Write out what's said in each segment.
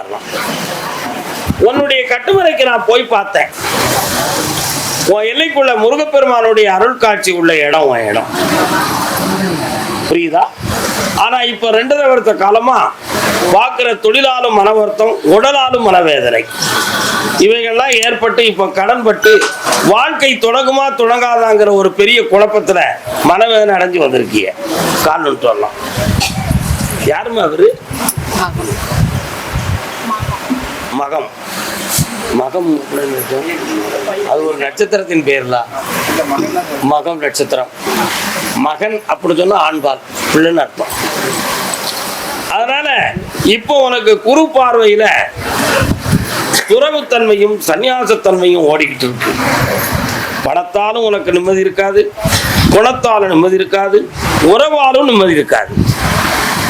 உட்காரலாம் உன்னுடைய கட்டுமறைக்கு நான் போய் பார்த்தேன். உன் எல்லைக்குள்ள முருகப்பெருமானுடைய அருள் காட்சி உள்ள இடம் உன் இடம். புரியுதா? ஆனா இப்ப ரெண்டரை வருத்த காலமா பார்க்கிற தொழிலாலும் மன வருத்தம் உடலாலும் மனவேதனை. இவைகள்லாம் ஏற்பட்டு இப்ப கடன்பட்டு வாழ்க்கை தொடங்குமா தொடங்காதாங்கிற ஒரு பெரிய குழப்பத்துல மனவேதனை அடைஞ்சு வந்திருக்கீங்க காரணம் சொல்லலாம் யாருமே அவரு மகம். மகம் அது ஒரு நட்சத்திரத்தின் பேர்ல. மகம் நட்சத்திரம். மகன் அப்படி சொன்னா ஆண்பால் பிள்ளைன்னு அர்த்தம். அதனால இப்போ உனக்கு குரு பார்வையில துறவுத்தன்மையும் சன்னியாசத்தன்மையும் ஓடிக்கிட்டு இருக்கு. பணத்தாலும் உனக்கு நிம்மதி இருக்காது குணத்தாலும் நிம்மதி இருக்காது உறவாலும் நிம்மதி இருக்காது.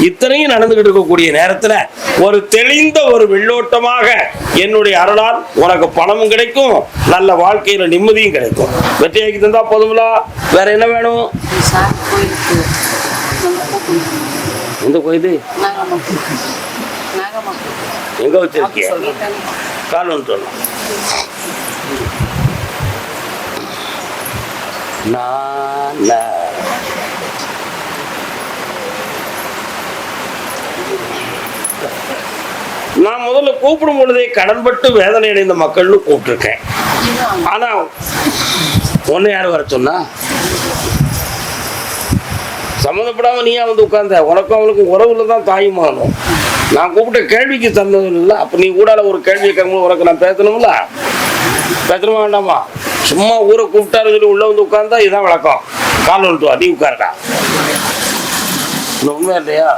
இத்தனையும் நடந்துகிட்டு இருக்கக்கூடிய நேரத்தில் ஒரு தெளிந்த ஒரு வெள்ளோட்டமாக என்னுடைய அருளால் உனக்கு பணமும் கிடைக்கும் நல்ல வாழ்க்கையில நிம்மதியும் கிடைக்கும். வெற்றியாக்கி தந்தா போதுங்களா வேற என்ன வேணும்? எந்த கோயில் எங்க வச்சிருக்கிய? சொல்லிட்டாங்க கால் சொல்லலாம் நான். நான் முதல்ல கூப்பிடும் பொழுதே கடன்பட்டு வேதனை அடைந்த மக்கள்னு கூப்பிட்டுருக்கேன். ஆனா ஒன்னு யார் வர சொன்னா? சம்மந்தப்படாம நீயா வந்து உட்கார்ந்த? உனக்கும் அவனுக்கும் உறவுல தான் தாயுமானும் நான் கூப்பிட்ட கேள்விக்கு தந்தது இல்லை. அப்ப நீ ஊடால ஒரு கேள்வி கேட்கும்போது உனக்கு நான் பேசணும்ல? பேசணுமா வேண்டாமா? சும்மா ஊரை கூப்பிட்டாரு சொல்லி உள்ள வந்து உட்கார்ந்தா இதுதான் வழக்கம். கால் வந்துட்டு வா நீ உண்மை இல்லையா?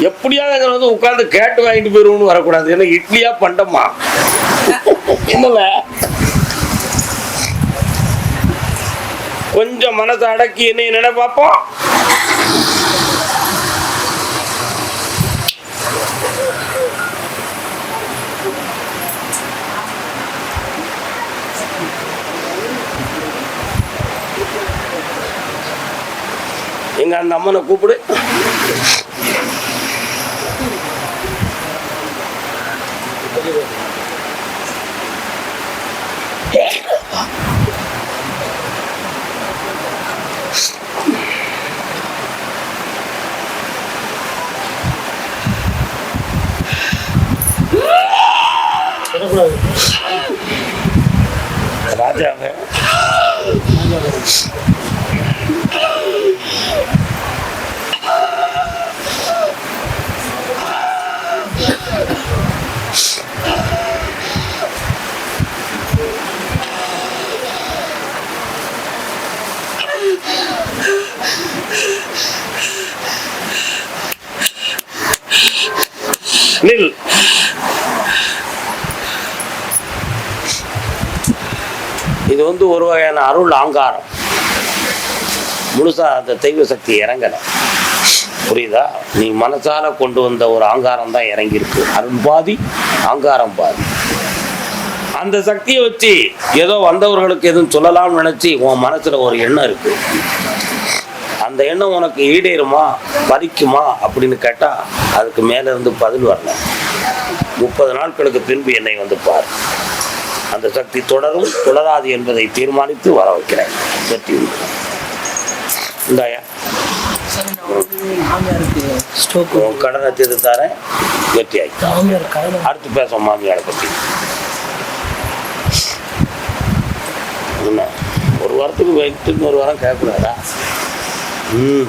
எப்படியாவது எங்களை வந்து உட்கார்ந்து கேட்டு வாங்கிட்டு போயிருவோம்னு வரக்கூடாது. ஏன்னா இட்லியா பண்டமா? இல்ல கொஞ்சம் மனசை அடக்கி என்ன நினை பார்ப்போம் எங்க அந்த அம்மனை கூப்பிடு. 네. வந்து ஒரு வகையான அருள் ஆங்காரம் முழுசா அந்த தெய்வ சக்தி இறங்கலை. புரியுதா? நீ மனசால கொண்டு வந்த ஒரு ஆங்காரம் தான் இறங்கியிருக்கு. அருள் பாதி ஆங்காரம் பாதி. அந்த சக்தியை வச்சு ஏதோ வந்தவர்களுக்கு எதுவும் சொல்லலாம்னு நினைச்சு உன் மனசுல ஒரு எண்ணம் இருக்கு. அந்த எண்ணம் உனக்கு ஈடேறுமா? பறிக்குமா அப்படின்னு கேட்டா அதுக்கு மேல இருந்து பதில் வரல. முப்பது நாட்களுக்கு பின்பு என்னை வந்து பாரு. அந்த சக்தி தொடரும் தொடராது என்பதை தீர்மானித்து வர வைக்கிறேன் வெற்றி உண்டு இந்தாயா கடனை தீர்த்தாரேன் வெற்றி ஆயிட்டா அடுத்து பேசுவோம் மாமியாரை பற்றி ஒரு வாரத்துக்கு வைத்துக்கு ஒரு வாரம் கேட்கக்கூடாதா ம்.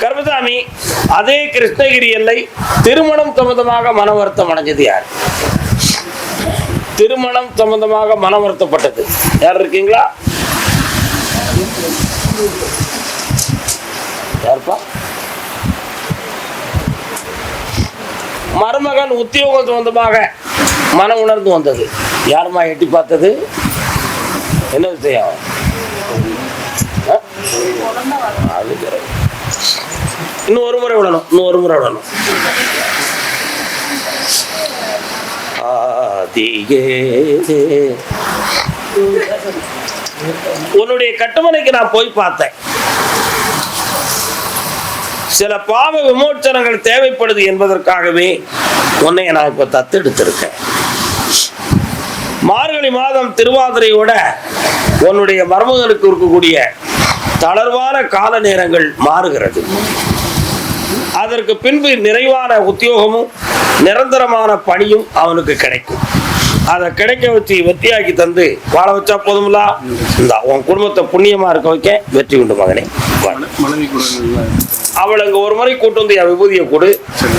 கர்மசாமி அதே கிருஷ்ணகிரி எல்லை திருமணம் சம்பந்தமாக மன வருத்தம் அடைஞ்சது யார்? திருமணம் சம்பந்தமாக மனம் வருத்தப்பட்டது யார் இருக்கீங்களா? யார்ப்பா? மருமகன் உத்தியோகம் சம்பந்தமாக மன உணர்ந்து வந்தது. யாரும்மா எட்டி பார்த்தது? என்ன விஷயம்? இன்னும் ஒரு முறை விடணும். இன்னும் ஒரு முறை விடணும். ஆதியே உன்னுடைய கட்டுமனைக்கு நான் போய் பார்த்தேன். சில பாவ விமோச்சனங்கள் தேவைப்படுது என்பதற்காகவே உன்னைய நான் இப்ப தத்தெடுத்திருக்கேன். மார்கழி மாதம் திருவாதிரையோட உன்னுடைய மருமகனுக்கு இருக்கக்கூடிய தளர்வான கால நேரங்கள் மாறுகிறது. அதற்கு பின்பு நிறைவான உத்தியோகமும் நிரந்தரமான பணியும் அவனுக்கு கிடைக்கும். அதை கிடைக்க வச்சு வெற்றியாக்கி தந்து வாழ வச்சா போதும்ல? இந்த உன் குடும்பத்தை புண்ணியமா இருக்க வைக்க வெற்றி உண்டு மகனே. அவள் அவளை இங்க ஒரு முறை கூட்டு வந்து என் விபூதியை கொடு.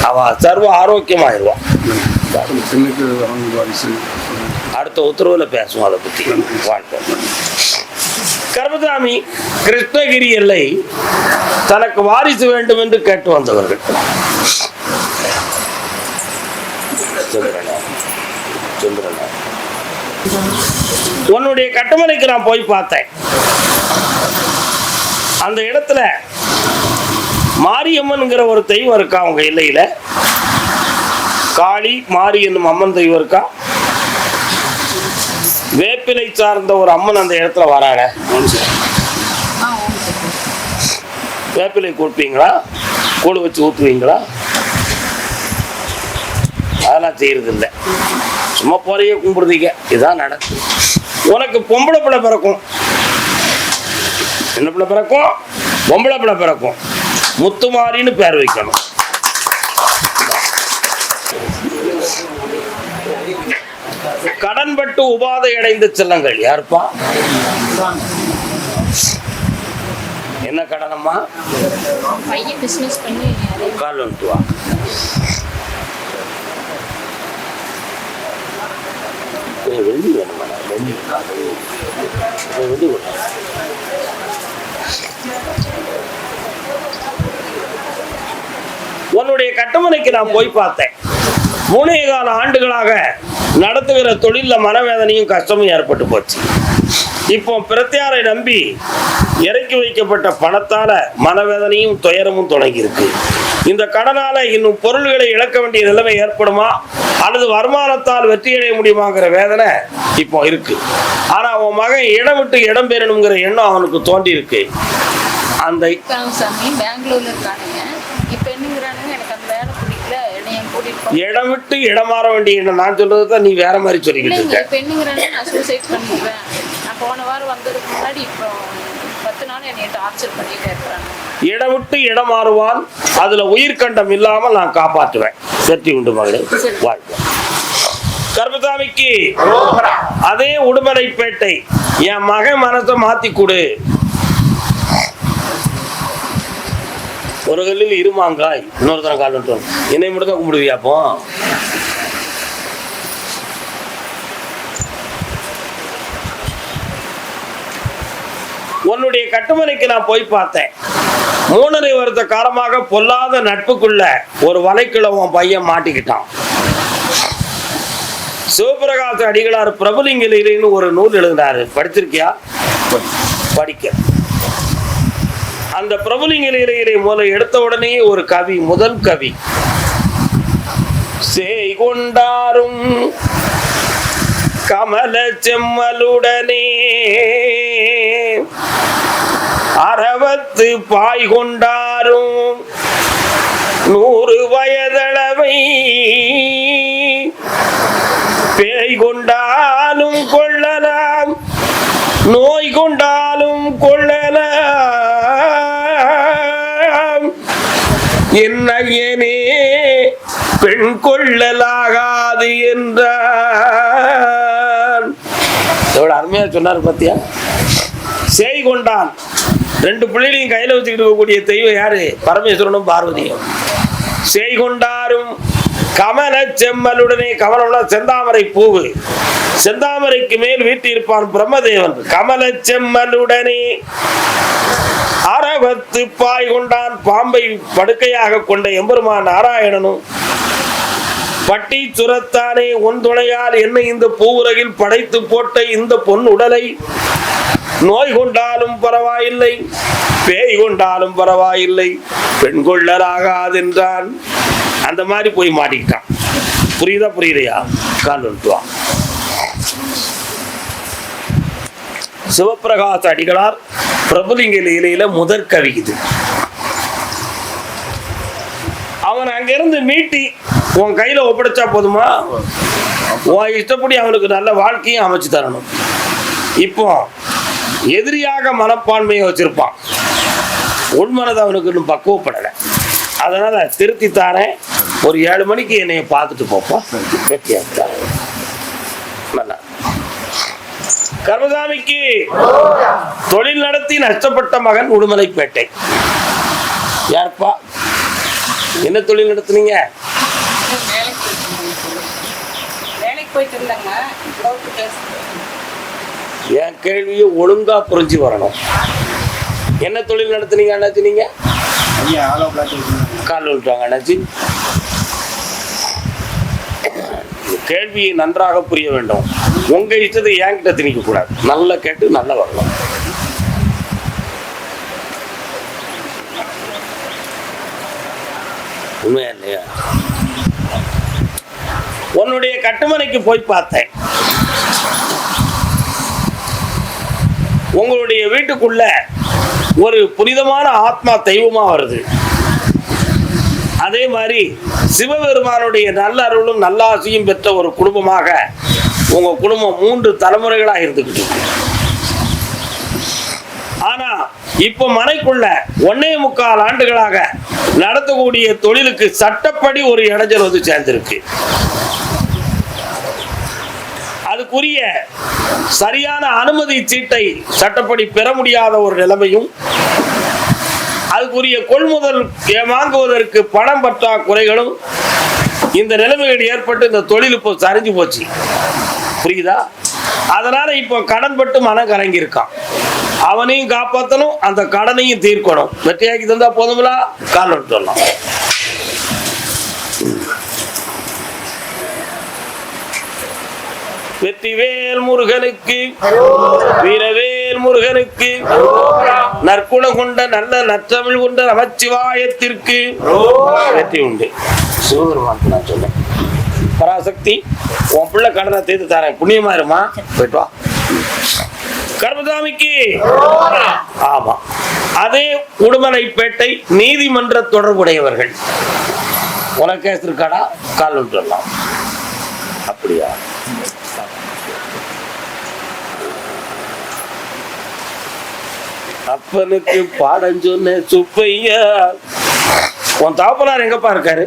அவ சர்வ ஆரோக்கியமாயிருவான் அடுத்த உத்தரவுல பேசுவோம் அதை பத்தி. வாழ்க்கை. கர்மசாமி கிருஷ்ணகிரி எல்லை தனக்கு வாரிசு வேண்டும் என்று கேட்டு வந்தவர்கள். சந்திரனா, சந்திரனா. உன்னுடைய கட்டுமனைக்கு நான் போய் பார்த்தேன். அந்த இடத்துல மாரியம்மன்ங்கிற ஒரு தெய்வம் இருக்கா அவங்க இல்லையில காளி மாரி என்னும் அம்மன் தெய்வம் இருக்கா? வேப்பிலை சார்ந்த ஒரு அம்மன் அந்த இடத்துல வராங்க வேப்பிலை கொடுப்பீங்களா கூடு வச்சு ஊற்றுவீங்களா செய்யறது இல்லை. சும்மா போறையே கும்பிடுறீங்க. இதுதான் நடக்கும். உனக்கு பொம்பளை பிள்ளை பிறக்கும். என்ன பிள்ளை பிறக்கும்? பொம்பளை பிள்ளை பிறக்கும். முத்துமாரின்னு பேர் வைக்கணும். கடன்பட்டு உபாதை அடைந்த செல்லங்கள் யாருப்பா? என்ன கடனம்மா? கால் வந்துட்டு இல்லை வெள்ளி வேணுமா? வெள்ளி வெள்ளி கொடு. உன்னுடைய கட்டுமனைக்கு நான் போய் பார்த்தேன். மூணே கால ஆண்டுகளாக நடத்துகிற தொழிலில் மனவேதனையும் கஷ்டமும் ஏற்பட்டு போச்சு. இப்போ பிரத்யாரை நம்பி இறக்கி வைக்கப்பட்ட பணத்தால மனவேதனையும் துயரமும் தொடங்கியிருக்கு. இந்த கடனால இன்னும் பொருள்களை இழக்க வேண்டிய நிலைமை ஏற்படுமா? அல்லது வருமானத்தால் வெற்றி அடைய முடியுமாங்கிற வேதனை இப்போ இருக்கு. ஆனா உன் மகன் இடம் விட்டு இடம் பெறணுங்கிற எண்ணம் அவனுக்கு தோண்டி இருக்கு. அந்த சாமி பெங்களூர்ல இருக்கானுங்க. இப்போ என்னங்கிறானுங்க எனக்கு அந்த வேலை பிடிக்கல என்னைய கூட்டிட்டு போ. இடம் விட்டு இடம் மாற வேண்டிய எண்ணம். நான் சொல்றது தான் நீ வேற மாதிரி சொல்லிக்கிட்டு இருக்க. இப்போ என்னங்கிறானுங்க? நான் சூசைட் பண்ணிக்குவேன் நான் போன வாரம் வந்ததுக்கு முன்னாடி இப்போ பத்து நாள் என்னைய டார்ச்சர் பண்ணிட்டே இருக்கிறாங்க. இடம் விட்டு இடம் மாறுவான். அதுல உயிர்கண்டம் இல்லாமல் நான் காப்பாற்றுவேன். வெற்றி உண்டு மகளே. வாழ்க்கை கர்மசாமிக்கு அதே உடுமலைப்பேட்டை என் மகன் மனசை மாத்தி கொடு. ஒரு கல்லில் இருமாங்காய் இன்னொருத்தன கால் என்னை மட்டும் தான் கும்பிடுவியா அப்போ? உன்னுடைய கட்டுமனைக்கு நான் போய் பார்த்தேன். மூணரை வருத்த காலமாக பொல்லாத நட்புக்குள்ள ஒரு வலைக்குள்ள உன் பையன் மாட்டிக்கிட்டான். சிவபிரகாச அடிகளார் பிரபலிங்கலின்னு ஒரு நூல் எழுதினாரு. படிச்சிருக்கியா? படிக்க. அந்த பிரபலிங்கலிலே முதல்ல எடுத்த உடனே ஒரு கவி முதல் கவி. சேய் கொண்டாரும் கமல செம்மலுடனே அறவத்து பாய் கொண்டாரும் நூறு வயதளவை பேய் கொண்டாலும் கொள்ளலாம் நோய் கொண்டாலும் கொள்ளலாம். என்னையனே பெண் கொள்ளலாகாது என்றார். எவ்வளோ அருமையாக சொன்னார் பாத்தியா? சேய் கொண்டான். ரெண்டு பிள்ளைகளையும் கையில் வச்சுக்கிட்டு இருக்கக்கூடிய தெய்வம் யாரு? பரமேஸ்வரனும் பார்வதியும். சேய் கொண்டாரும் கமல செம்மலுடனே கமலம்னா செந்தாமரை பூவு. செந்தாமரைக்கு மேல் வீட்டிருப்பான் பிரம்மதேவன். கமல செம்மலுடனே அரவத்து பாய் கொண்டான். பாம்பை படுக்கையாக கொண்ட எம்பெருமான் நாராயணனும் பட்டி சுரத்தானே உன் துணையால் என்னை இந்த பூவுலகில் படைத்து போட்ட இந்த பொன் உடலை. நோய் கொண்டாலும் பரவாயில்லை பேய் கொண்டாலும் பரவாயில்லை பெண் கொள்ளலாகாதென்றான். அந்த மாதிரி போய் மாட்டிக்கிட்டான். புரியுதா புரியுதையா? கால் வந்துட்டுவான் அடிகளார் பிரபுலிங்க லீலையில முதற் கவி இது. அவன் அங்கிருந்து மீட்டி உன் கையில ஒப்படைச்சா போதுமா? உன் இஷ்டப்படி அவனுக்கு நல்ல வாழ்க்கையும் அமைச்சு தரணும். இப்போ எதிரியாக மனப்பான்மையை வச்சிருப்பான். உண்மனது அவனுக்கு இன்னும் பக்குவப்படலை. அதனால திருத்தி தாரேன். ஒரு ஏழு மணிக்கு என்னைய பார்த்துட்டு போப்பா. வெட்டியாக நல்லா. கர்மசாமிக்கு தொழில் நடத்தி நஷ்டப்பட்ட மகன் உடுமலைப்பேட்டை. யார்ப்பா? என்ன தொழில் நடத்துனீங்க? என் கேள்வியை ஒழுங்கா புரிஞ்சு வரணும். என்ன தொழில் நடத்துனீங்க அண்ணாச்சி நீங்க? கால் விட்டுவாங்க அண்ணாச்சி. கேள்வியை நன்றாக புரிய வேண்டும். உங்க இஷ்டத்தை என்கிட்ட திணிக்க கூடாது. நல்லா கேட்டு நல்லா வரணும். உண்மையா? இல்லையா உன்னுடைய கட்டுமனைக்கு போய் பார்த்தேன். உங்களுடைய வீட்டுக்குள்ள ஒரு புனிதமான ஆத்மா தெய்வமா வருது. அதே மாதிரி சிவபெருமானுடைய நல்ல அருளும் நல்ல ஆசையும் பெற்ற ஒரு குடும்பமாக உங்க குடும்பம் மூன்று தலைமுறைகளாக இருந்துக்கிட்டு ஆனா இப்போ மனைக்குள்ள ஒன்னே முக்கால் ஆண்டுகளாக நடத்தக்கூடிய தொழிலுக்கு சட்டப்படி ஒரு இடைஞ்சல் வந்து சேர்ந்திருக்கு. அதுக்குரிய சரியான அனுமதி சீட்டை சட்டப்படி பெற முடியாத ஒரு நிலைமையும் அதுக்குரிய கொள்முதல் வாங்குவதற்கு பணம் பற்றாக்குறைகளும் இந்த நிலைமைகள் ஏற்பட்டு இந்த தொழில் இப்போ சரிஞ்சு போச்சு. புரியுதா? அதனால இப்போ கடன் பட்டு மனம் கலங்கியிருக்கான். அவனையும் காப்பாற்றணும் அந்த கடனையும் தீர்க்கணும். வெற்றியாக்கி தந்தா போதுங்களா கால் எடுத்துடலாம். வெற்றிவேல் முருகனுக்கு வீரவேல் முருகனுக்கு நற்குணம் கொண்ட நல்ல நற்றமிழ் கொண்ட நமச்சிவாயத்திற்கு வெற்றி உண்டு. சிவபெருமான் நான் சொன்னேன் பராசக்தி உன் பிள்ளை கடனை தீர்த்து தரேன். புண்ணியமா இருமா? போயிட்டு வா. கர்மசாமிக்கு ஆமா. அதே உடுமலைப்பேட்டை நீதிமன்ற தொடர்புடையவர்கள். உனக்கு கேஸ் இருக்காடா? கால் விட்டுடலாம். அப்படியா? அப்பனுக்கு பாடம் சொன்ன சுப்பையா. உன் தாப்பனார் எங்கப்பா இருக்காரு.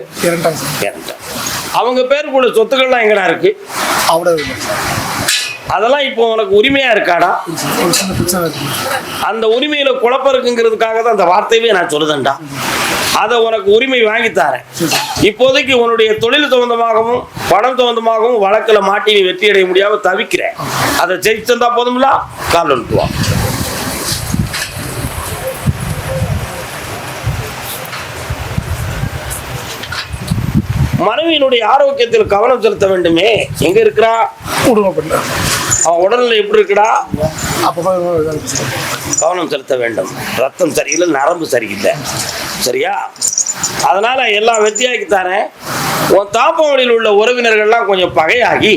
அவங்க பேருக்குள்ள சொத்துக்கள்லாம் எங்கடா இருக்கு? அவட அதெல்லாம் இப்போ உனக்கு உரிமையா இருக்காடா? அந்த உரிமையில குழப்பம் இருக்குங்கிறதுக்காக தான் அந்த வார்த்தையவே நான் சொல்லுதேன்டா. அதை உனக்கு உரிமை வாங்கித்தாரேன். தரேன் இப்போதைக்கு உன்னுடைய தொழில் சம்பந்தமாகவும் பணம் சம்பந்தமாகவும் வழக்கில் மாட்டி நீ வெற்றி அடைய முடியாம தவிக்கிறேன். அதை ஜெயிச்சு தந்தா போதும்ல? கால் வந்துட்டு மனைவியினுடைய ஆரோக்கியத்தில் கவனம் செலுத்த வேண்டுமே. எங்க இருக்கிறா? குடும்பப்பட்ட அவன் உடல்நிலை எப்படி இருக்குடா? சார் கவனம் செலுத்த வேண்டும். ரத்தம் சரியில்லை நரம்பு சரியில்லை. சரியா? அதனால எல்லாம் வெற்றியாக்கி தரேன் உன் தாப்பவழியில் உள்ள உறவினர்கள்லாம் கொஞ்சம் பகையாகி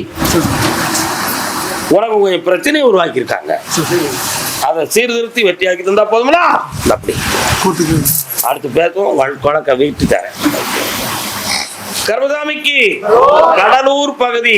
உனக்கு கொஞ்சம் பிரச்சனையை உருவாக்கியிருக்காங்க. அதை சீர்திருத்தி வெற்றியாக்கி தந்தா போதுங்களா அப்படி. அடுத்து பேசுவோம். வழக்க வீட்டு தரேன் கர்மசாமிக்கு கடலூர் பகுதி.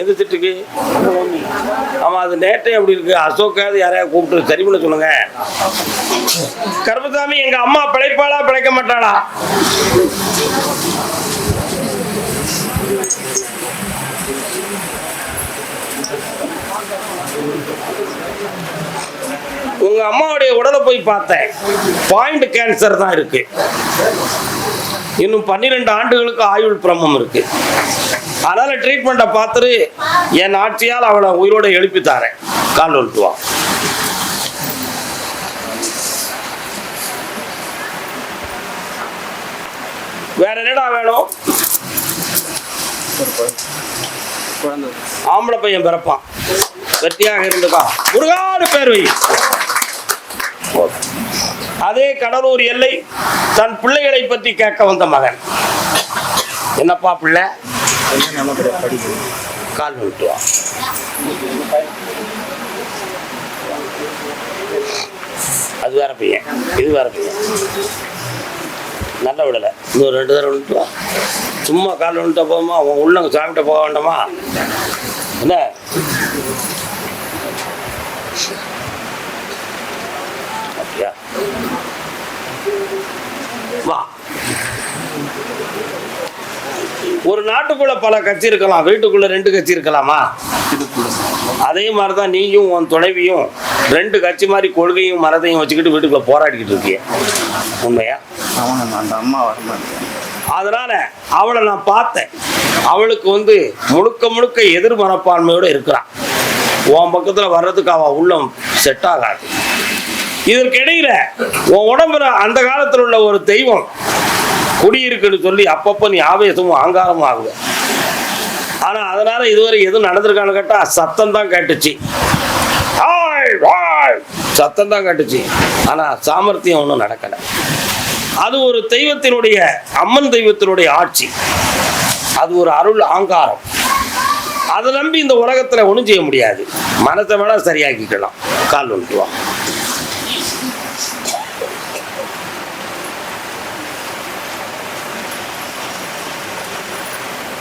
எது திட்டுக்கு ஆமாம் அது நேற்றே எப்படி இருக்கு? அசோக்காவது யாரையா கூப்பிட்டு சரி பண்ண சொல்லுங்க. கருப்பசாமி எங்க அம்மா பிழைப்பாளா பிழைக்க மாட்டாளா? உங்க அம்மாவுடைய உடலை போய் பார்த்தேன். பாயிண்ட் கேன்சர் தான் இருக்கு. இன்னும் பன்னிரெண்டு ஆண்டுகளுக்கு ஆயுள் பிரமம் இருக்கு. அதனால ட்ரீட்மெண்ட்டை பார்த்துட்டு என் ஆட்சியால் அவளை உயிரோட எழுப்பி தாரேன். கால் விட்டுவா வேற என்னடா வேணும்? ஆம்பளை பையன் பிறப்பான். வெற்றியாக இருந்துக்கா. முருகாடு பேர் வை அதே கடலூர் எல்லை தன் பிள்ளைகளை பற்றி கேட்க வந்த மகன். என்னப்பா பிள்ளை? பையன் நல்லபடியாக படிக்கணும் கால் விட்டுவா அது வேற பையன். இது வேற பையன். நல்ல விடலை இன்னொரு ரெண்டு தடவை விட்டு வா சும்மா கால் விழுந்துட்டா போகுமா அவன் உள்ளங்க சாமிகிட்ட போக வேண்டாமா? என்ன அப்படியா வா ஒரு நாட்டுக்குள்ள பல கட்சி இருக்கலாம் வீட்டுக்குள்ள ரெண்டு கட்சி இருக்கலாமா? அதே மாதிரி தான் நீயும் உன் துணைவியும் ரெண்டு கட்சி மாதிரி கொள்கையும் மரத்தையும் வச்சுக்கிட்டு வீட்டுக்குள்ள போராடிக்கிட்டு இருக்கிய. உண்மையா? அந்த அம்மா அதனால அவளை நான் பார்த்தேன். அவளுக்கு வந்து முழுக்க முழுக்க எதிர் மனப்பான்மையோட இருக்கிறான். உன் பக்கத்துல வர்றதுக்கு அவ உள்ளம் செட் ஆகாது. இதற்கிடையில உன் உடம்புல அந்த காலத்துல உள்ள ஒரு தெய்வம் குடியிருக்குன்னு சொல்லி அப்பப்போ நீ ஆவேசமும் ஆங்காரமும் ஆகுது. ஆனால் அதனால இதுவரை எதுவும் நடந்திருக்கான்னு கேட்டால் சத்தம் தான் கேட்டுச்சு. ஆய், சத்தம் தான் கேட்டுச்சு. ஆனால் சாமர்த்தியம் ஒன்றும் நடக்கலை. அது ஒரு தெய்வத்தினுடைய அம்மன் தெய்வத்தினுடைய ஆட்சி. அது ஒரு அருள் ஆங்காரம் அதை நம்பி இந்த உலகத்தில் ஒன்றும் செய்ய முடியாது. மனசை வேணால் சரியாக்கிக்கலாம். கால் ஒன்றுவான்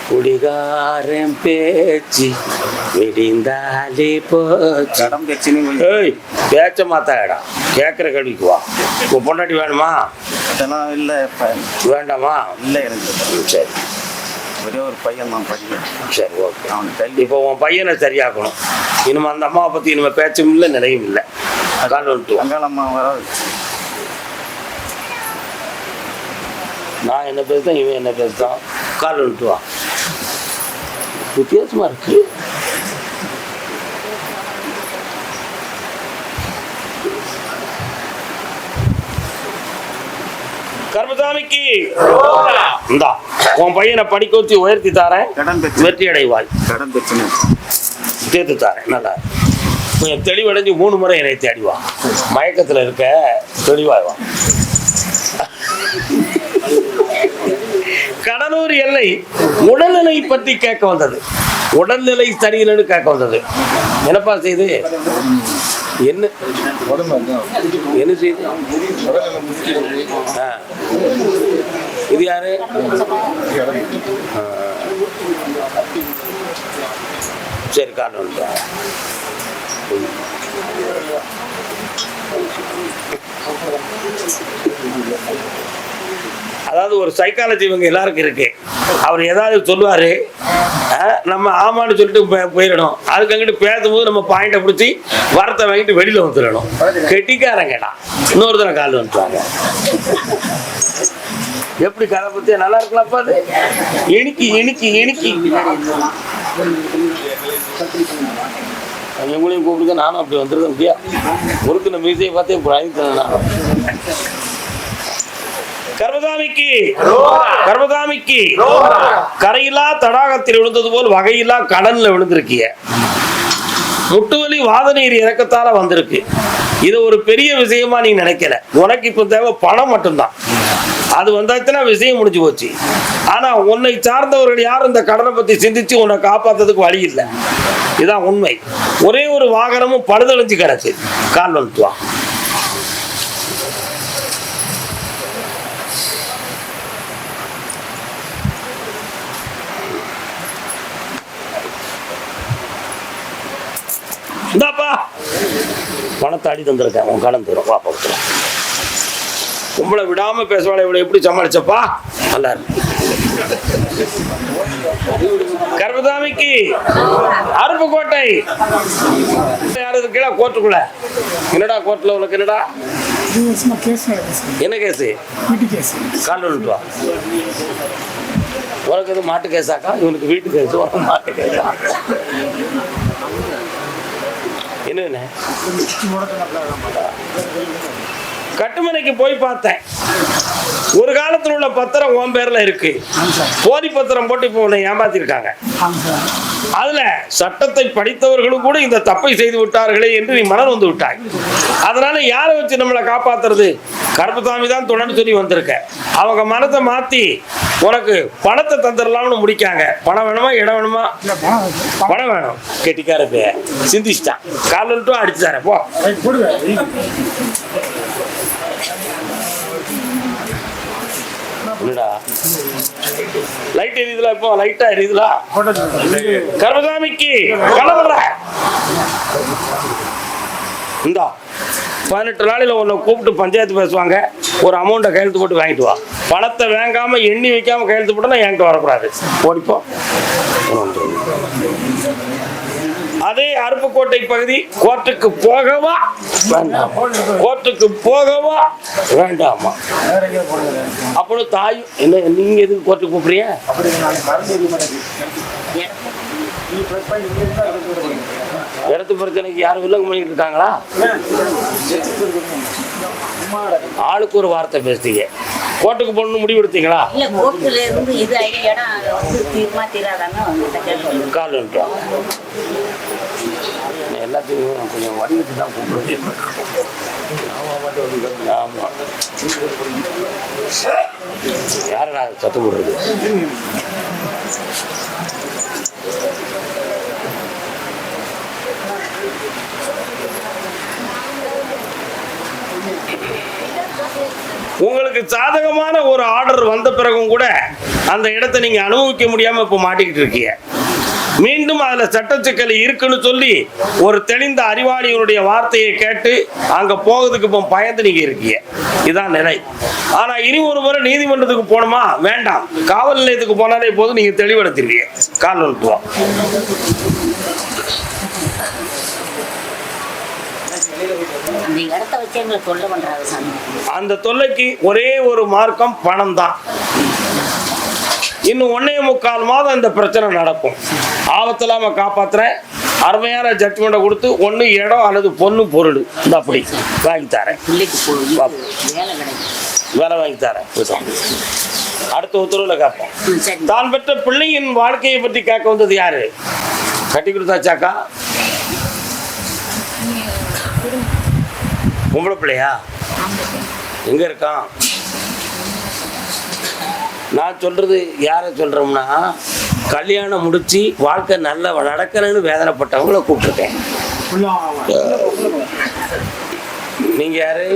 குடிகாரன் பேச்சு விடிந்தாலே போச்சு. ஏய் பேச்ச மாத்தாடா கேட்குற கேள்விக்கு வா. உன் பொண்டாட்டி வேணுமா? அதெல்லாம் இல்லை வேண்டாமா? இல்லை எனக்கு. சரி. ஒரே ஒரு பையன் தான் படிக்கிறேன். சரி ஓகே. அவனுக்கு இப்போ உன் பையனை சரியாக்கணும். இனிமே அந்த அம்மாவை பற்றி இனிமே பேச்சும் இல்லை நிலையும் இல்லை. கால் வந்துட்டு. அங்காளம்மா வர நான் என்ன பேசுறேன் இவன் என்ன பேசுறான்? கால் வந்துட்டு வா வித்தியாசமா இருக்கு கர்மசாமிக்கு. இந்தா உன் பையனை படிக்க வச்சு உயர்த்தி தாரேன். வெற்றி அடைவாய் தேர்த்து தாரேன். நல்லா தெளிவடைஞ்சு மூணு முறை என்னை தேடி வா. மயக்கத்தில் இருக்க தெளிவாய் வா கடலூர் எல்லை உடல்நிலை பற்றி கேட்க வந்தது. உடல்நிலை சரியில்லைன்னு கேட்க வந்தது. என்னப்பா செய்து? என்ன? என்ன செய்து? இது யாரு? சரி காரணம் உண்டு. அதாவது ஒரு சைக்காலஜி இவங்க எல்லாருக்கும் இருக்கு. அவர் ஏதாவது சொல்லுவாரு நம்ம ஆமான்னு சொல்லிட்டு போயிடணும். அதுக்கு அங்கிட்டு பேசும்போது நம்ம பாயிண்ட்டை பிடிச்சி வரத்தை வாங்கிட்டு வெளியில வந்துடணும். கெட்டிக்காரங்கடா. இன்னொரு தடவை கால் வந்துட்டாங்க எப்படி கதை பத்தி? நல்லா இருக்கலாம்ப்பா அது? இனிக்கி இனிக்கி இனிக்கி. எங்களையும் கூப்பிடுங்க நானும் அப்படி வந்துருந்தேன் முடியா ஒருத்தன மீசையை பார்த்தே பயந்துட்டேன் நான் கர்மசாமிக்கு கர்மசாமிக்கு கரையில்லா தடாகத்தில் விழுந்தது போல் வகையில்லா கடல்ல விழுந்திருக்கிய. முட்டுவலி வாத நீர் இறக்கத்தால வந்திருக்கு. இது ஒரு பெரிய விஷயமா நீ நினைக்கல. உனக்கு இப்ப தேவை பணம் மட்டும்தான். அது வந்தாச்சுன்னா விஷயம் முடிஞ்சு போச்சு. ஆனா உன்னை சார்ந்தவர்கள் யாரும் இந்த கடனை பத்தி சிந்திச்சு உன்னை காப்பாத்துறதுக்கு வழி இல்லை. இதான் உண்மை. ஒரே ஒரு வாகனமும் பழுதழிஞ்சு கிடக்கு. கால் வந்துட்டு வா இந்தாப்பா பணத்தை அடி தந்திருக்கேன் உன் கடன் தரும். வா பக்கத்தில். உங்களை விடாம பேசுவாள் இவளை எப்படி சமாளிச்சப்பா? நல்லா இருக்கு கர்மசாமிக்கு அருப்புக்கோட்டை. யாரது கீழே கோர்ட்டுக்குள்ள? என்னடா கோர்ட்ல உனக்கு என்னடா? என்ன கேஸு? வீட்டு கேஸ் வா. உனக்கு எதுவும் மாட்டு கேஸாக்கா? இவனுக்கு வீட்டு கேஸ் மாட்டு கேஸா? నేనే கட்டுமனைக்கு போய் பார்த்தேன். ஒரு காலத்தில் உள்ள பத்திரம் உன் பேர்ல இருக்கு. போலி பத்திரம் போட்டு இப்போ உன்னை ஏமாத்திருக்காங்க. அதுல சட்டத்தை படித்தவர்களும் கூட இந்த தப்பை செய்து விட்டார்களே என்று நீ மனம் வந்து விட்டாய். அதனால யாரை வச்சு நம்மளை காப்பாத்துறது? கருப்பசாமி தான் தொடர்ந்து சொல்லி வந்திருக்க. அவங்க மனத்தை மாத்தி உனக்கு பணத்தை தந்துடலாம்னு முடிக்காங்க. பணம் வேணுமா இடம் வேணுமா? பணம் வேணும். கெட்டிக்கார பே சிந்திச்சிட்டான். காலில் அடிச்சு தரேன் போ. என்னடா லைட் எரியுதுல இப்போ லைட்டா எரியுதுல கர்மசாமிக்கு கலவர இந்தா பதினெட்டு நாளில் உன்னை கூப்பிட்டு பஞ்சாயத்து பேசுவாங்க. ஒரு அமௌண்ட்டை கையெழுத்து போட்டு வாங்கிட்டு வா. பணத்தை வாங்காமல் எண்ணி வைக்காமல் கையெழுத்து போட்டா என்கிட்ட வரக்கூடாது. ஓடிப்போம் அதே அருப்புக்கோட்டை பகுதி கோர்ட்டுக்கு போகவா? வேண்டாம். கோர்ட்டுக்கு போகவா? வேண்டாமா. அப்புறம் தாய் என்ன நீங்க எதுக்கு கோர்ட்டுக்கு கூப்பிடுறீங்க? இடத்து பிரச்சனைக்கு யாரும் வில்லங்க பண்ணிட்டு இருக்காங்களா? ஆளுக்கு ஒரு வார்த்தை பேசுறீங்க. கோர்ட்டுக்கு போகணும்னு முடிவு எடுத்தீங்களா? கால் எல்லாத்தையும் கொஞ்சம் வடிவத்து தான் கூப்பிடுவேன் ஆமா. யாரடா சத்தம் போடுறது? உங்களுக்கு சாதகமான ஒரு ஆர்டர் வந்த பிறகும் கூட அந்த இடத்தை நீங்க அனுபவிக்க முடியாம இப்ப மாட்டிக்கிட்டு இருக்கீங்க. மீண்டும் அதுல சட்ட சிக்கல் இருக்குன்னு சொல்லி ஒரு தெளிந்த அறிவாளிகளுடைய வார்த்தையை கேட்டு அங்க போகிறதுக்கு இப்போ பயந்து நீங்க இருக்கீங்க. இதான் நிலை. ஆனா இனி ஒரு முறை நீதிமன்றத்துக்கு போகணுமா? வேண்டாம். காவல் நிலையத்துக்கு போனாலே போதும் நீங்க தெளிவடைத்திருவீங்க கால் நிறுத்துவோம் அந்த தொல்லைக்கு ஒரே ஒரு மார்க்கம் பணம் தான் இன்னும் ஒன்னே முக்கால் மாதம் இந்த பிரச்சனை நடக்கும். ஆபத்தில்லாம காப்பாத்துறேன் அருமையான ஜட்மெண்ட்டை கொடுத்து ஒன்று இடம் அல்லது பொண்ணு பொருள். இந்த அப்படி வாங்கி தரேன். வேலை வாங்கி தரேன். அடுத்த உத்தரவில் கேட்போம் தான் பெற்ற பிள்ளையின் வாழ்க்கையை பற்றி கேட்க வந்தது யாரு? கட்டி கொடுத்தாச்சாக்கா? பொம்பளை பிள்ளையா? எங்க இருக்கான்? நான் சொல்றது யாரை சொல்றோம்னா கல்யாணம் முடிச்சு வாழ்க்கை நல்லா நடக்கிறேன்னு வேதனைப்பட்டவங்கள கூப்பிட்டுருக்கேன். நீங்க யாரு?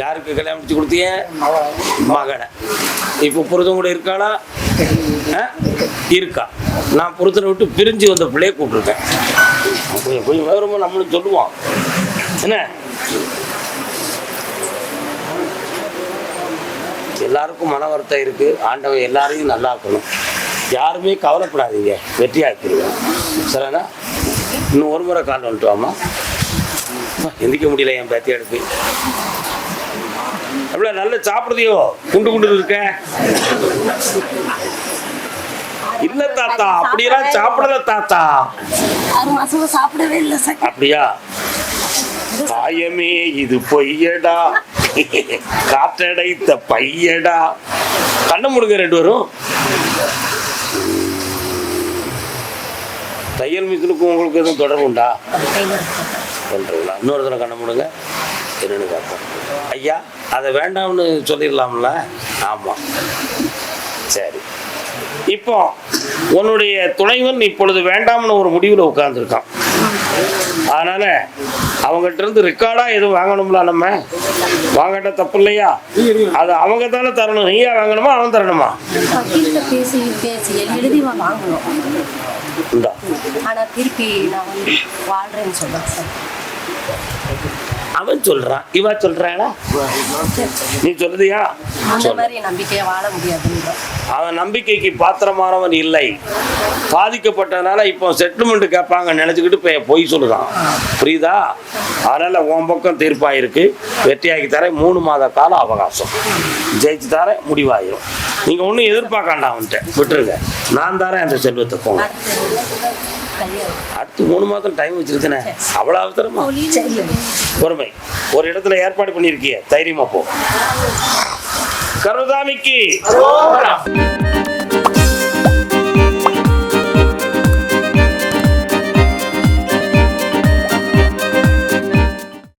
யாருக்கு கல்யாணம் முடிச்சு கொடுத்தீங்க? மகனை. இப்போ புருஷன் கூட இருக்காளா? இருக்கா. நான் புருஷனை விட்டு பிரிஞ்சு வந்த பிள்ளைய கூப்பிட்டுருக்கேன். கொஞ்சம் கொஞ்சம் விவரமா நம்மளும் சொல்லுவோம் என்ன? எல்லாருக்கும் மன வருத்தம் இருக்கு. ஆண்டவன் எல்லாரையும் நல்லா இருக்கணும். யாருமே கவலைப்படாதீங்க. வெற்றி ஆக்கிடுவேன் சரிண்ணா இன்னும் ஒரு முறை கால் வந்துட்டு வாமா எந்திக்க முடியல என் பேத்தி எடுத்து. அப்படியே நல்லா சாப்பிடுதியோ? குண்டு குண்டு இருக்க. இல்ல தாத்தா அப்படியெல்லாம் சாப்பிடல தாத்தா. சாப்பிடவே இல்லை அப்படியா? காயமே இது பொய்யடா. காற்றடைத்த பையடா. கண்ண முடுங்க ரெண்டு வரும் தையல் மிஷினுக்கும் உங்களுக்கு எதுவும் தொடர்பு உண்டா? சொல்றீங்களா இன்னொரு தடவை கண்ணை முடுங்க. என்னன்னு பார்ப்போம். ஐயா அதை வேண்டாம்னு சொல்லிடலாம்ல? ஆமாம் சரி. இப்போ உன்னுடைய துணைவன் இப்பொழுது வேண்டாம்னு ஒரு முடிவில் உட்கார்ந்துருக்கான். அதனால அவங்ககிட்ட இருந்து ரெக்கார்டா எதுவும் வாங்கணும்ல நம்ம? வாங்கட்ட தப்பு இல்லையா? அது அவங்க தானே தரணும். நீயா வாங்கணுமா அவன் தரணுமா? ஆனா திருப்பி நான் வாழ்றேன்னு சொல்றேன் சார். அவன் சொல்றான் இவ சொல்றாளா? நீ முடியாதுன்ற. அவன் நம்பிக்கைக்கு பாத்திரமானவன் இல்லை. பாதிக்கப்பட்டதுனால இப்போ செட்டில்மெண்ட் கேட்பாங்க நினைச்சுக்கிட்டு இப்போ பொய் சொல்லுதான் புரியுதா? அதனால உன் பக்கம் தீர்ப்பாயிருக்கு. வெற்றியாக்கி தரேன். மூணு மாத கால அவகாசம். ஜெயிச்சு தரேன். முடிவாயிரும். நீங்க ஒன்றும் எதிர்பார்க்காண்டா அவன்கிட்ட. விட்டுருங்க. நான் தரேன் அந்த செல்வத்தை. போங்க. அடுத்து மூணு மாதம் டைம் வச்சிருக்கேனே அவ்வளோ அவசரமா? பொறுமை. ஒரு இடத்துல ஏற்பாடு பண்ணியிருக்கிய தைரியமா போ. கருதாமிக்கு